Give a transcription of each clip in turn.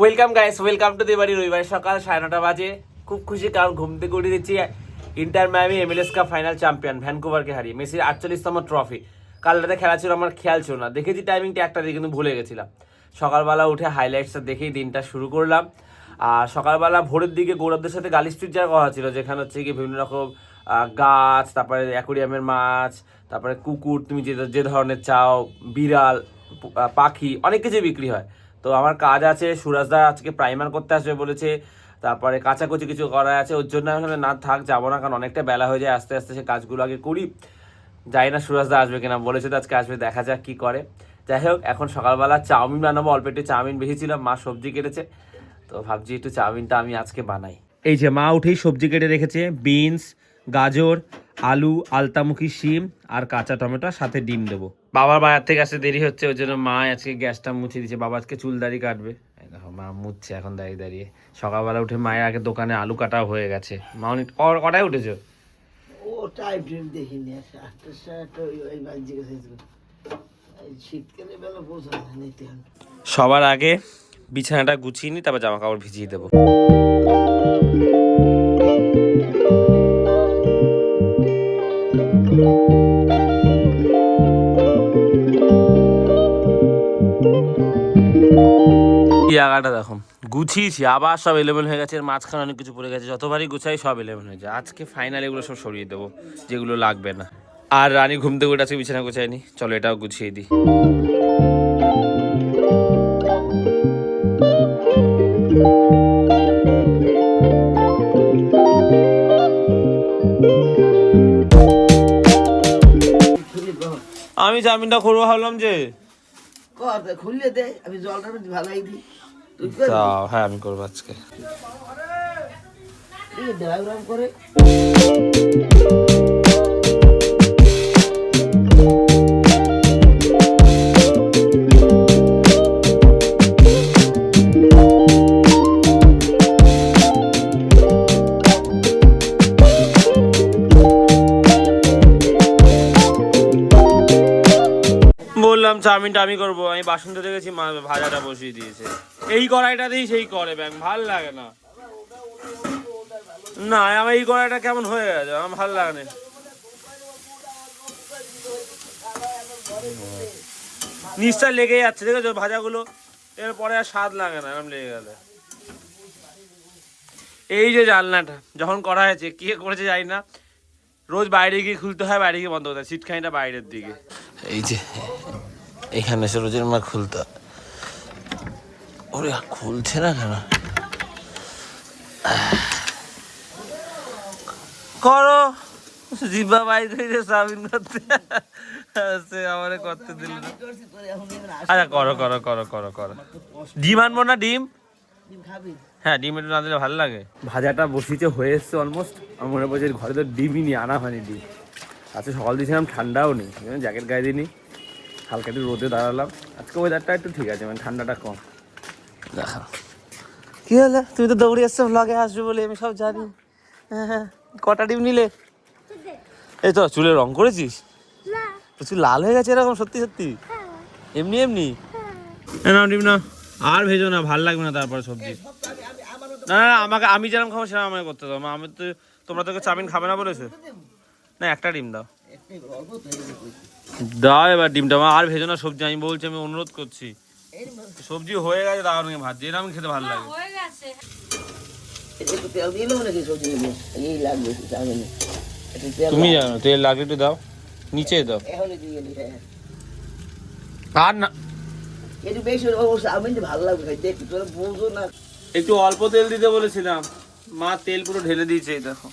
Welcome guys welcome to দিবাড়ি রবিবার সকাল সাড়ে নটা বাজে। খুব খুশি কারণ ঘুম থেকে উঠে দিচ্ছি। Inter Miami MLS cup final champion ভ্যানকুভারকে হারিয়ে মেসির আটচল্লিশতম ট্রফি কাল রাতে খেলা ছিল, আমার খেয়াল ছিল না। দেখেছি টাইমিংটা একটা দিয়ে, কিন্তু ভুলে গেছিলাম। সকালবেলা উঠে হাইলাইটসটা দেখেই দিনটা শুরু করলাম। আর সকালবেলা ভোরের দিকে গৌরবদের সাথে গালি স্ট্রিট যাওয়ার কথা ছিল, যেখানে হচ্ছে কি বিভিন্ন রকম গাছ, তারপরে অ্যাকোরিয়ামের মাছ, তারপরে কুকুর, তুমি যে যে ধরনের চাও, বিড়াল পাখি, অনেক কিছু বিক্রি হয়। তো আমার কাজ আছে সুরাজদা আজকে প্রাইমার করতে আসবে বলেছে, তারপরে কাচাকুচি কিছু করা আছে, ওর জন্য আমি না থাক, যাব না, কারণ অনেকটা বেলা হয়ে যায়, আস্তে আস্তে সে কাজগুলো আগে করি। যাই না সুরাজদা আসবে কিনা, বলেছে তো আজকে আসবে, দেখা যাক কি করে। যাই হোক, এখন সকালবেলা চাউমিন বানাবো, অল্প একটু চাউমিন বেশিছিলাম মা সবজি কেটেছে, তো ভাবছি একটু চাউমিনটা আমি আজকে বানাই। এই যে মা উঠেই সবজি কেটে রেখেছে বিনস গাজর, আলু, আলতামুখী শিম আর কাঁচা টমেটো, সাথে ডিম দেবো। বাবার বাজার থেকে আসতে দেরি হচ্ছে ওই জন্য মা আজকে গ্যাসটা মুছে দিচ্ছে বাবা আজকে চুল দাড়ি কাটবে। দেখো মা মুছছে এখন দাঁড়িয়ে দাঁড়িয়ে। সকালবেলা উঠে মায়ের আগে দোকানে আলু কাটা হয়ে গেছে। মা অনেক কটায় উঠেছো? ও টাইম দেখিনি আটটা শীতকালে বেলা হবে সবার আগে বিছানাটা গুছিয়ে নি তারপর জামা কাপড় ভিজিয়ে দেবো। জায়গাটা দেখো গুছিয়েছি, আবার সব এলেবেল হয়ে গেছে, এর মাঝখানে অনেক কিছু পড়ে গেছে, যতবারই গুছাই সব এলেবেল হয়ে যায় আজকে ফাইনাল এগুলো সব সরিয়ে দেবো, যেগুলো লাগবে না। আর রানী ঘুম থেকে উঠে আজকে বিছানা গুছাইনি, চলো এটাও গুছিয়ে দিই। আমি জামিনটা করব, ভাবলাম যে খুললে দে, আমি জলটা ভালাই দিই। তাও হ্যাঁ আমি করব আজকে। করে। চাউমিনটা আমি করব। আমি বাসন ধরে গেছি মা ভাজাটা বসিয়ে দিয়েছে। এই কড়াইটা দিয়েই সেই করে, ব্যাং, ভালো লাগে না। না, আমার এই কড়াইটা কেমন হয়ে গেছে, আমার ভালো লাগে না। নিচটা লেগে যাচ্ছে, দেখেছ? ভাজাগুলো, এরপরে আর স্বাদ লাগে না, এরকম লেগে গেলে এই যে জানলাটা, যখন করা হয়েছে, কে করেছে জানি না। রোজ বাইরে গিয়ে খুলতে হয়, বাইরে গিয়ে বন্ধ করতে হয় সিটখানিটা বাইরের দিকে। এই যে এখানে এসে রোজের মা খুলতে। ওরে খুলছে না কেন? করো। জিব্বা বাইর করে সাবিন করতে সে আমারে করতে দিল না। আচ্ছা করো করো করো করো করো। ডিম আনব না ডিম? ডিম খাবি? হ্যাঁ ডিম একটু না দিলে ভালো লাগে। ভাজাটা বসিতে হয়ে এসছে অলমোস্ট আমার মনে পড়ছে ঘরে তো ডিমই নিয়ে আনা হয়নি ডিম। আচ্ছা সকাল দিয়েছিলাম ঠান্ডাও নেই। জ্যাকেট গায়ে দিইনি। হালকা একটু রোদে দাঁড়ালাম। আজকে ওয়েদারটা একটু ঠিক আছে মানে ঠান্ডাটা কম। দেখা কি হলো? তুমি তো দৌড়ে এসছো ব্লগে আসবে বলে আমি সব জানি। হ্যাঁ হ্যাঁ কটা ডিম নিলে? এই তো চুলে রং করেছিস? চুল লাল হয়ে গেছে এরকম সত্যি সত্যি? এমনি এমনি? না ডিম না আর ভেজো না ভালো লাগবে না তারপরে সবজি। না না না, আমাকে আমি যেরকম খাব সেরকম আমাকে করতে দাও। আমি তো তোমরা তোকে চাউমিন খাবে না বলেছ? না একটা ডিম দাও। দাও এবার ডিমটা মা আর ভেজো না সবজি আমি বলছি আমি অনুরোধ করছি। সবজি হয়ে গেছে দাও আমাকে ভাত আমি খেতে ভালো লাগে। একটু তেল নাকি সবজি লাগবে চাউমিনে তেল তুমি জানো তেল লাগলে একটু দাও নিচে দাও। দিয়ে হ্যাঁ। আর না একটু বেশি ও চাউমিনটা ভালো লাগবে একটু তোরা বোঝো না। একটু অল্প তেল দিতে বলেছিলাম। মা তেল পুরো ঢেলে দিয়েছে এই দেখো।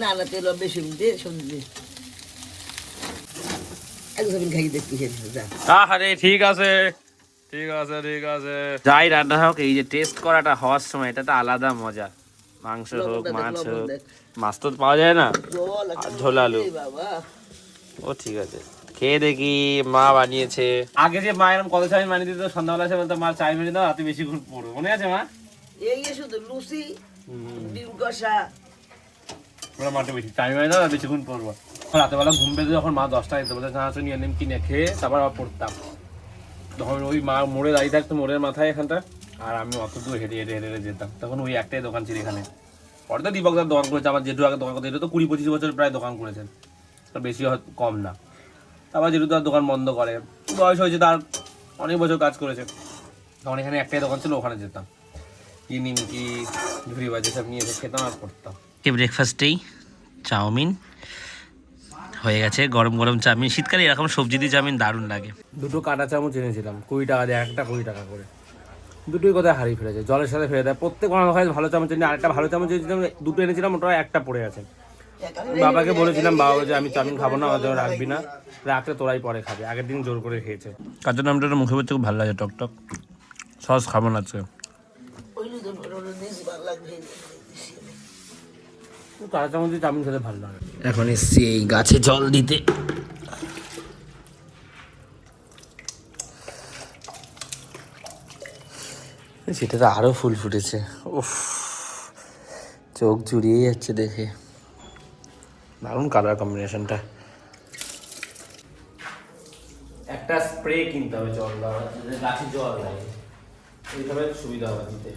না না তেল বেশি দে সবজি দে এক চাউমিন খাই দেখতে খেয়ে যা আরে ঠিক আছে। ঠিক আছে ঠিক আছে। যাই রান্না হোক এই যে টেস্ট করাটা হওয়ার সময় এটা তো আলাদা মজা। মাংস হোক মাছ হোক মাছ তো পাওয়া যায় না। ঝোল আলু। ও ঠিক আছে। খেয়ে দেখি মা বানিয়েছে। আগে যে মা এরকম কত চাউমিন বানিয়ে দিত সন্ধ্যাবেলা এসে বলতো মা চাউমিন বানিয়ে দাও রাতে বেশি ঘুর পড়ব। মনে আছে মা? এই শুধু লুচি ডিম কষা। ওরা মাঠে বেশি চাউমিন বানিয়ে দাও বেশিক্ষণ পড়ব। রাতেবেলা ঘুম পেতে যখন মা দশটা দিতে বলতে চানাচুর নিয়ে নিম কিনে খেয়ে তারপর আবার পড়তাম। তখন ওই মা মোড়ে দাঁড়িয়ে থাকতো, মোড়ের মাথায় এখানটা, আর আমি অত দূর হেঁটে হেঁটে হেঁটে যেতাম। তখন ওই একটাই দোকান ছিল এখানে। পরে তো দীপকদার দোকান করেছে আমার জেঠু আগে দোকান করতে তো কুড়ি পঁচিশ বছর প্রায় দোকান করেছেন তো বেশি কম না। তারপর জেঠু তার দোকান বন্ধ করে। বয়স হয়েছে তার, অনেক বছর কাজ করেছে। তখন এখানে একটাই দোকান ছিল, ওখানে যেতাম। কি নিমকি, ঝুড়ি বাজে সব নিয়ে এসে খেতাম আর করতাম ব্রেকফাস্টেই চাউমিন। হয়ে গেছে গরম গরম চাউমিন। শীতকালে এরকম সবজি দিয়ে চাউমিন দারুণ লাগে। দুটো কাটা চামচ এনেছিলাম কুড়ি টাকা দিয়ে একটা কুড়ি টাকা করে। দুটোই কোথায় হারিয়ে ফেলেছে জলের সাথে ফেলে দেয়। প্রত্যেক খায় ভালো চামচ এনে আরেকটা ভালো চামচ এনেছিলাম দুটো এনেছিলাম ওটা একটা পড়ে আছে। বাবাকে বলেছিলাম বাবা যে আমি চাউমিন খাব না ওদের রাখবি না রাখলে তোরাই পরে খাবে। আগের দিন জোর করে খেয়েছে। কাজু নামটা মুখে পড়ছে খুব ভালো লাগে টক টক। সস খাব না আজকে ওই তো ওটা দিয়েছি ভালো লাগবে কাটা চামচ দিয়ে চাউমিন খেতে ভালো লাগে। এখন এসছি এই গাছে জল দিতে। সেটাতে আরও ফুল ফুটেছে। উফ চোখ জুড়িয়ে যাচ্ছে দেখে। দারুণ কালার কম্বিনেশনটা একটা স্প্রে কিনতে হবে জল দেওয়া যাতে গাছে জল লাগে। এইভাবে সুবিধা হবে দিতে।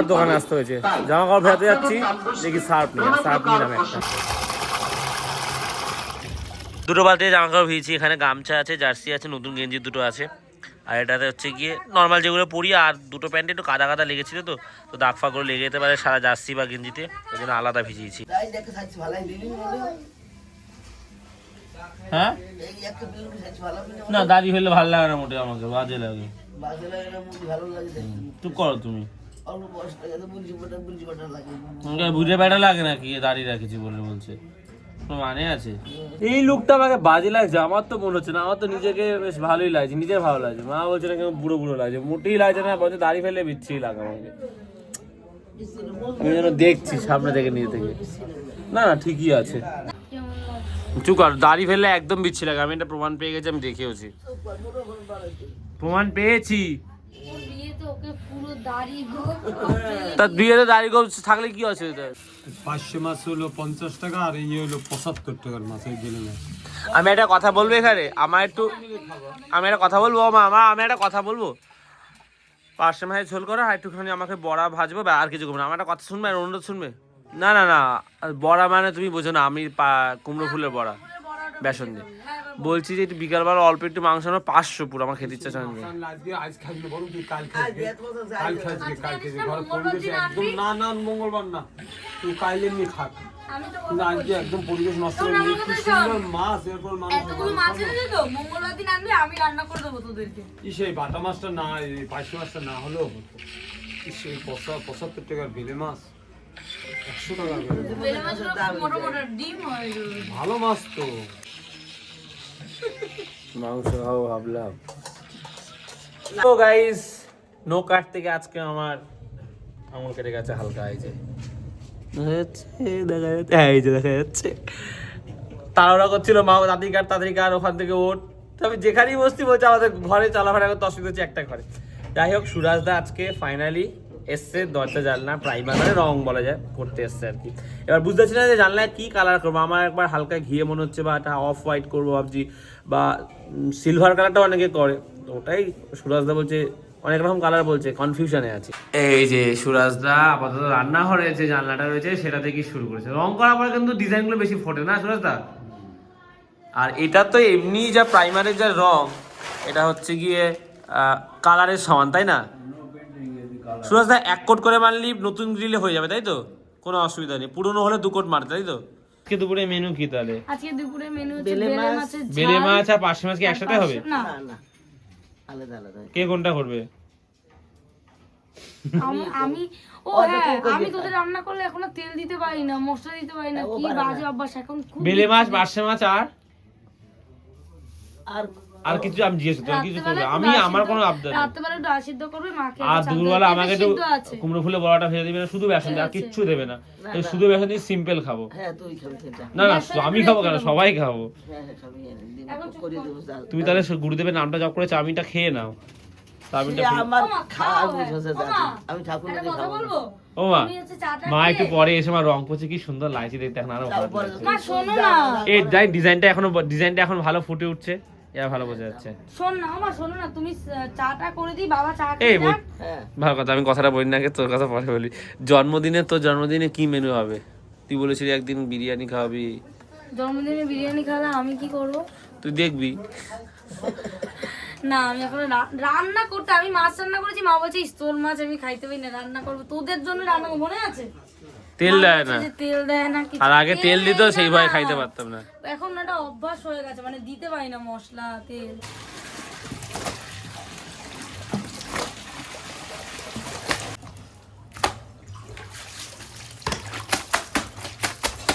আবার দোকানে আসতে হয়েছে। জামা কাপড় ফেরাতে যাচ্ছি দেখি সার্ফ নিয়ে সার্ফ নিলাম একটা। দুটো বালতি জামা কাপড় ভিজেছি এখানে গামছা আছে জার্সি আছে নতুন গেঞ্জি দুটো আছে। আর এটাতে হচ্ছে গিয়ে নর্মাল যেগুলো পরি আর দুটো প্যান্টে একটু কাদা কাদা লেগেছিল তো তো দাগ ফাগগুলো লেগে যেতে পারে সারা জার্সি বা গেঞ্জিতে ওই জন্য আলাদা ভিজিয়েছি। হ্যাঁ? না দাড়ি ফেললে ভালো লাগে না মোটে আমাকে বাজে লাগে। বাজে লাগে না মুখ ভালো লাগে দেখতে। চুপ করো তুমি। বুঝি বাটা লাগে নাকি এ দাড়ি রাখেছি বলে বলছে। মানে আছে? এই লুকটা আমাকে বাজে লাগছে আমার তো মনে হচ্ছে না আমার তো নিজেকে বেশ ভালোই লাগছে নিজের ভালো লাগছে। মা বলছে না কেমন বুড়ো বুড়ো লাগছে মোটেই লাগছে না বলছে দাড়ি ফেলে বিচ্ছি লাগে আমাকে। আমি যেন দেখছি সামনে থেকে নিজে থেকে। না না ঠিকই আছে। চুপ কর দাড়ি ফেললে একদম বিচ্ছি লাগে আমি এটা প্রমাণ পেয়ে গেছি আমি দেখেওছি। প্রমাণ পেয়েছি। ওকে পুরো দাড়ি গোপ তার বিয়েতে দাড়ি গোপ থাকলে কি অসুবিধা পাঁচশো মাছ হলো পঞ্চাশ টাকা আর এই হলো পঁচাত্তর টাকার মাছ এই গেলে না। আমি একটা কথা বলব এখানে? আমার একটু আমি একটা কথা বলব মা আমার আমি একটা কথা বলব? পাঁচশো মাসে ঝোল করো আর একটুখানি আমাকে বড়া ভাজবো বা আর কিছু করব না। আমার একটা কথা শুনবে আর অনুরোধ শুনবে? না না না বড়া মানে তুমি বোঝো না আমি পা- কুমড়ো ফুলের বড়া বেসন দিয়ে। বলছি যে একটু বিকালবেলা অল্প একটু মাংস আনো পাঁচশো পুরো আমার খেতে ইচ্ছা একদম না না মঙ্গলবার না। তুই কাইলে এমনি খাক আমি আজকে একদম পরিবেশ নষ্ট করে কি সুন্দর মাছ এরপর মানুষ মাছ এনেছে তো? মঙ্গলবার দিন আনবি আমি রান্না করে দেবো তোদেরকে। এই সেই বাটা মাছটা না এই মাছটা না হলেও হতো। এই সেই পঁচা- পঁচাত্তর টাকার বেলে মাছ। একশো টাকা বেলে। বেলে মোটা মোটা ডিম হয়। ভালো মাছ তো। মাংস খাব ভাবলাম। তো গাইস নো কাট থেকে আজকে আমার আঙুল কেটে গেছে হালকা, এই দেখা যাচ্ছে হ্যাঁ এই যে দেখা যাচ্ছে। মা ওখান থেকে ওঠ তবে যেখানেই আমাদের ঘরে করতে, অসুবিধা হচ্ছে একটা ঘরে। যাই হোক সুরাজদা আজকে ফাইনালি এসছে দরজা জানলা প্রাইমার মানে রং বলা যায় করতে এসছে আর কি। এবার বুঝতে পারছি না যে জানলায় কি কালার করব। আমার একবার হালকা ঘিয়ে মনে হচ্ছে বা একটা অফ হোয়াইট করব ভাবছি বা সিলভার কালারটা অনেকে করে। তো ওটাই সুরাজদা বলছে অনেক রকম কালার বলছে কনফিউশনে আছে। এই যে সুরাজদা আপাতত রান্নাঘরে যে জানলাটা রয়েছে সেটা থেকেই শুরু করেছে? রং করার পরে কিন্তু ডিজাইনগুলো বেশি ফোটে না সুরাজদা আর এটা তো এমনি যা প্রাইমারের যা রং এটা হচ্ছে গিয়ে কালারের সমান তাই না? সুরাজদা এক কোট করে মারলি নতুন গ্রিলে হয়ে যাবে তাই তো? কোনো অসুবিধা নেই। পুরনো হলে দু কোট মারতে তাই তো? আজকে দুপুরে মেনু কি তাহলে? আজকে দুপুরে মেনু হচ্ছে বেলে ঝাল বেলে মাছ আর পার্শে মাছ কি একসাথে হবে? না। না আলাদা আলাদা। কে কোনটা করবে? আম- আমি ও হ্যাঁ আমি তোদের রান্না করলে এখনও তেল দিতে পারি না মশলা দিতে পারি না কি বাজে অভ্যাস এখন বেলে মাছ পার্শে মাছ আর? আর আর কিছু আমি জিজ্ঞেস করতে কিছু করবে আমি আমার কোনো আবদার নেই। রাত্রেবেলা একটু সিদ্ধ করবে মাকে আর দুপুরবেলা আমাকে একটু কুমড়ো ফুলে বড়াটা ফেলে দিবে না শুধু বেসন আর কিচ্ছু দেবে না। এই শুধু বেসন দিয়ে সিম্পল খাব। হ্যাঁ তুই খাবি সেটা। না না আমি খাব কেন? সবাই খাব। হ্যাঁ হ্যাঁ তুমি তাহলে গুরুদেবের নামটা জপ করে চাউমিনটা খেয়ে নাও। মা তুমি হচ্ছে চাটা মা একটু পরে এসে আমার রং করছে কি সুন্দর লাগছে দেখতে এখন আরও। মা এই যাই ডিজাইনটা এখনও ডিজাইনটা এখন ভালো ফুটে উঠছে। এবার ভালো বোঝা যাচ্ছে। শোন না আমার শোনো না তুমি চাটা করে দিই বাবা চা এই খেয়ে বল- যাক। হ্যাঁ। ভালো কথা আমি কথাটা বলি না আগে তোর কথা পরে বলি। জন্মদিনে তোর জন্মদিনে কি মেনু হবে? তুই বলেছিলি একদিন বিরিয়ানি খাওয়াবি। জন্মদিনে বিরিয়ানি খাওয়ালে আমি কি করব? তুই দেখবি। না আমি এখন রান্না করতে আমি মাছ রান্না করেছি মা বলছে স্তোল মাছ আমি খাইতে পারি না রান্না করব। তোদের জন্য রান্না করব, মনে আছে? তেল দেয় না। তেল দেয় না আর আগে তেল দিত সেই। ভয়ে খাইতে পারতাম না। এখন একটা অভ্যাস হয়ে গেছে মানে দিতে পারি না মশলা তেল।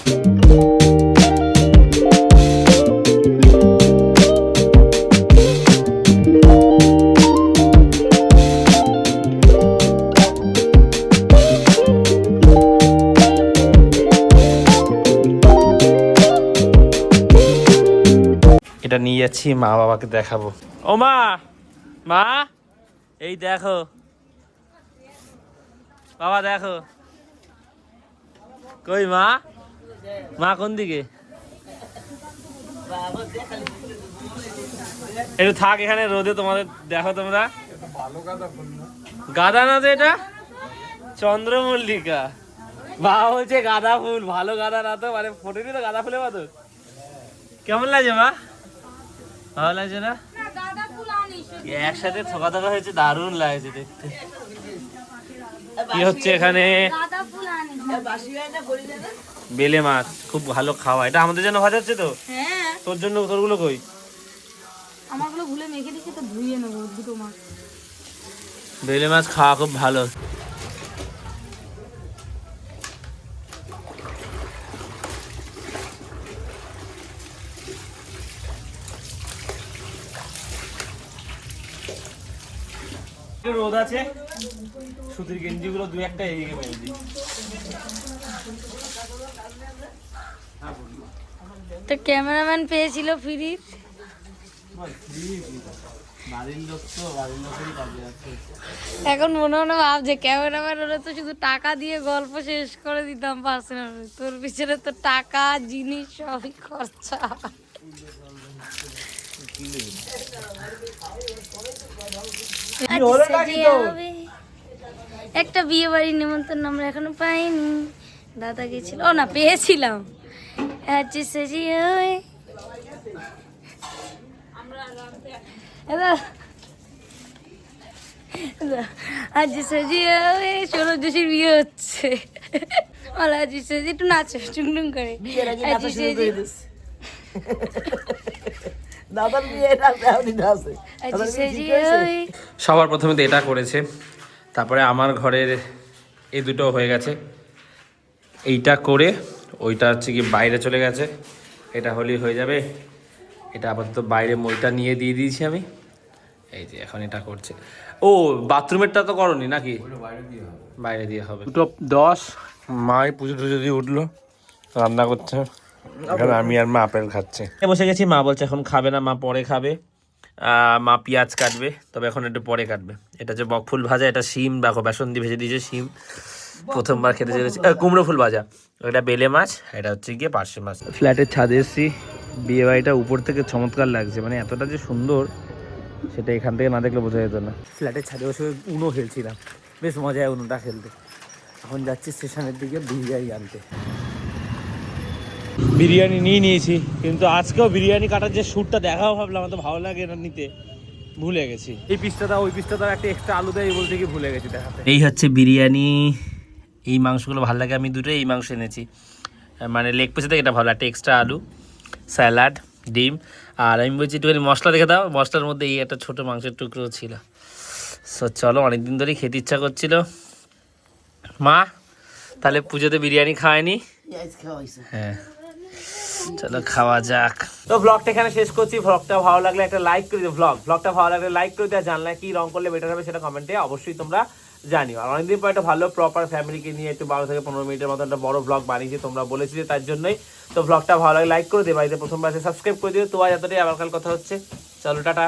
thank নিয়ে যাচ্ছি মা বাবাকে দেখাবো। ও মা মা, এই দেখো। বাবা, দেখো। কই মা? মা কোন দিকে? একটু থাক এখানে, রোদে তোমাদের দেখো তোমরা। গাদা না তো এটা? চন্দ্রমল্লিকা। বাবা বলছে গাঁদা ফুল, ভালো গাঁদা না তো? মানে ফোটেনি তো গাঁদা ফুলে মতো। কেমন লাগছে মা? ভালো লাগছে না? একসাথে থোকা থোকা হয়েছে? দারুণ লাগছে দেখতে। কি হচ্ছে এখানে? বেলে মাছ খুব ভালো খাওয়া। এটা আমাদের জন্য ভাজা হচ্ছে তো? হ্যাঁ। তোর জন্য তোরগুলো কই? আমারগুলো ভুলে মেখে দিচ্ছি তো ধুইয়ে নেব দুটো মাছ। বেলে মাছ খাওয়া খুব ভালো একটু রোদ আছে। সুতির গেঞ্জিগুলো দু একটা এদিকে মেরে দিই তো ক্যামেরাম্যান পেয়েছিল ফ্রির? এখন মনে মনে ভাব যে ক্যামেরাম্যান হলে তো শুধু টাকা দিয়ে গল্প শেষ করে দিতাম পার্সোনাল তোর পিছনে তো টাকা জিনিস সবই খরচা। একটা বিয়ে বাড়ির নিমন্ত্রণ আমরা এখনও পাইনি। দাদা গেছিল। ও না পেয়েছিলাম। আজ সাজিয়ে আজ সাজিয়ে ষোলো জোশীর বিয়ে হচ্ছে। বলো আজ সাজি একটু নাচো টুংটুং করে। আজ সাজি সবার প্রথমে তো এটা করেছে তারপরে আমার ঘরের এই দুটো হয়ে গেছে। এইটা করে ওইটা হচ্ছে কি বাইরে চলে গেছে এটা হলেই হয়ে যাবে। এটা আপাতত বাইরে মইটা নিয়ে দিয়ে দিয়েছি আমি। এই যে এখন এটা করছে। ও বাথরুমেরটা তো করনি নাকি? বাইরে দিয়ে হবে। দুটো দশ মাই পুজো টুজো দিয়ে উঠল রান্না করছে। এখানে আমি আর মা আপেল খাচ্ছে। বসে গেছি মা বলছে এখন খাবে না মা পরে খাবে। মা পেঁয়াজ কাটবে তবে এখন একটু পরে কাটবে। এটা যে বকফুল ভাজা এটা শিম দেখো বেসন দিয়ে ভেজে দিয়েছে শিম। প্রথমবার খেতে চলেছি। কুমড়ো ফুল ভাজা। এটা বেলে মাছ এটা হচ্ছে গিয়ে পার্শে মাছ। ফ্ল্যাটের ছাদে এসেছি বিয়ে বাড়িটা উপর থেকে চমৎকার লাগছে। মানে এতটা যে সুন্দর সেটা এখান থেকে না দেখলে বোঝা যেত না। ফ্ল্যাটের ছাদে বসে উনো খেলছিলাম। বেশ মজা হয় উনোটা খেলতে। এখন যাচ্ছি স্টেশনের দিকে বিরিয়ানি আনতে। বিরিয়ানি নিয়ে নিয়েছি কিন্তু আজকেও বিরিয়ানি কাটার যে শ্যুটটা দেখাও ভাবলাম আমার তো ভালো লাগে না নিতে। ভুলে গেছি। এই পিসটা দাও ওই পিসটা দাও একটা এক্সট্রা আলু দেয় বলতে কি ভুলে গেছি দেখাতে। এই হচ্ছে বিরিয়ানি এই মাংসগুলো ভালো লাগে আমি দুটো এই মাংস এনেছি। মানে লেগ পিসে থেকে এটা ভালো একটা এক্সট্রা আলু স্যালাড ডিম আর আমি বলছি একটুখানি মশলা দেখে দাও মশলার মধ্যে এই একটা ছোটো মাংসের টুকরো ছিল। সো চলো অনেকদিন ধরেই খেতে ইচ্ছা করছিল। মা তাহলে পুজোতে বিরিয়ানি হয়েছে। হ্যাঁ। চলো খাওয়া যাক। তো ব্লগটা এখানে শেষ করছি। ব্লগটা ভালো লাগলে একটা লাইক করে দিও। ব্লগ ব্লগটা ভালো লাগলে লাইক করে দিও। জানলে কি রং করলে বেটার হবে সেটা কমেন্টে অবশ্যই তোমরা জানিও। আর অনেকদিন পর একটা ভালো প্রপার ফ্যামিলিকে নিয়ে একটু বারো থেকে পনেরো মিনিটের মতো একটা বড় ব্লগ বানিয়েছি, তোমরা বলেছিলে তার জন্যই। তো ব্লগটা ভালো লাগে লাইক করে দিও। বাড়িতে প্রথমবার সাবস্ক্রাইব করে দিও। তো আজ এতটাই। আবার কাল কথা হচ্ছে। চলো, টাটা।